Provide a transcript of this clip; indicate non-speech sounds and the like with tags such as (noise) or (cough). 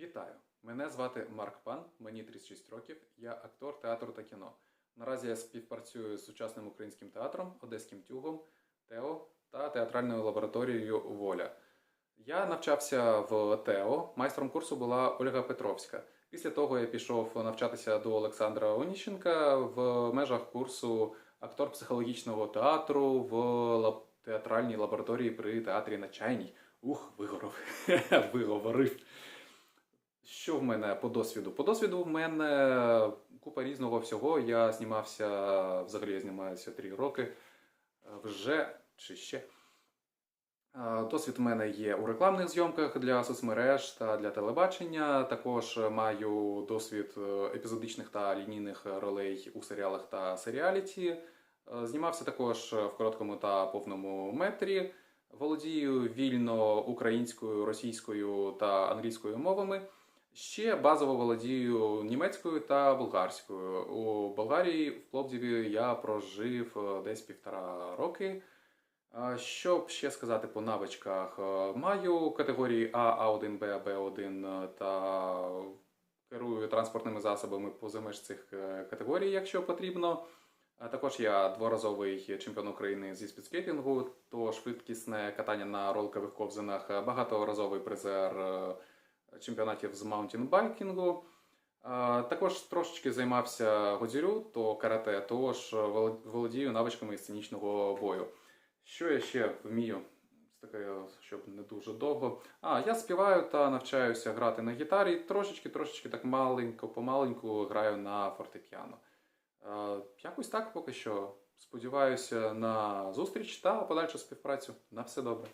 Вітаю! Мене звати Марк Пан, мені 36 років, я актор театру та кіно. Наразі я співпрацюю з сучасним українським театром, Одеським тюгом, ТЕО та театральною лабораторією Воля. Я навчався в ТЕО, майстром курсу була Ольга Петровська. Після того я пішов навчатися до Олександра Оніщенка в межах курсу актор психологічного театру в лаб- театральній лабораторії при театрі на Чайній. Ух, вигоров. (laughs) виговорив. Що в мене по досвіду? По досвіду в мене купа різного всього. Я знімався, взагалі я знімаюся три роки е, вже чи ще. Е, Досвід в мене є у рекламних зйомках для соцмереж та для телебачення. Також маю досвід е, епізодичних та лінійних ролей у серіалах та серіаліті. Знімався також в короткому та повному метрі. Володію вільно українською, російською та англійською мовами. Ще базово володію німецькою та болгарською. У Болгарії в Пловдіві я прожив е, десь півтора роки. А Що б ще сказати по навичках? Е, Маю категорії А, А1, Б, Б1 та керую транспортними засобами поза меж цих е, категорій, якщо потрібно. Також я дворазовий чемпіон України зі спідскейтингу, то швидкісне катання на роликових ковзанах, е, багаторазовий призер е, чемпіонатів з маунтінбайкінгу. Також трошечки займався годзюрю, то карате, тож воло- володію навичками сценічного бою. Що я ще вмію? Таке, щоб не дуже довго. А, я співаю та навчаюся грати на гітарі. Трошечки, трошечки так маленько, помаленьку граю на фортепіано. Е, Якось так поки що. Сподіваюся на зустріч та подальшу співпрацю. На все добре.